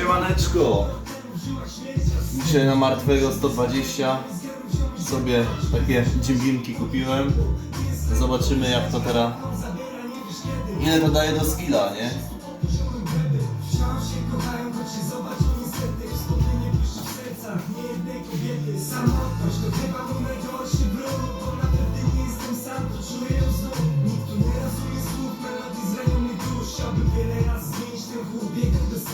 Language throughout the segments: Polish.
Siemaneczko! Dzisiaj na martwego 120 sobie takie dzimbinki kupiłem. Zobaczymy jak to teraz... Ile to daje do skilla, nie?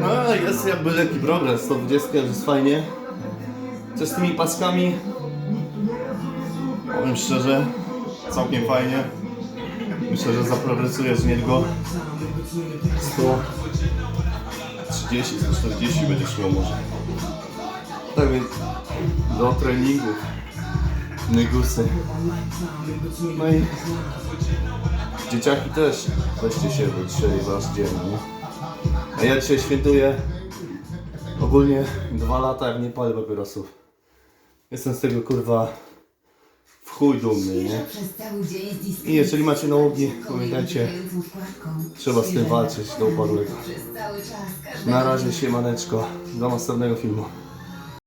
No jest jakby lekki progres, 120 już jest fajnie. Co z tymi paskami? Powiem szczerze, całkiem fajnie. Myślę, że zaprogresujesz z niego 130, 140 będzie szło może. Więc do treningów, nygusy. No i dzieciaki też weźcie się, bo dzisiaj wasz dzień, nie? A ja dzisiaj świętuję ogólnie dwa lata, jak nie palę papierosów. Jestem z tego kurwa w chuj dumny, nie? I jeżeli macie nałogi, szybką i pamiętajcie, trzeba z tym walczyć do upadłego. Na razie siemaneczko, do następnego filmu.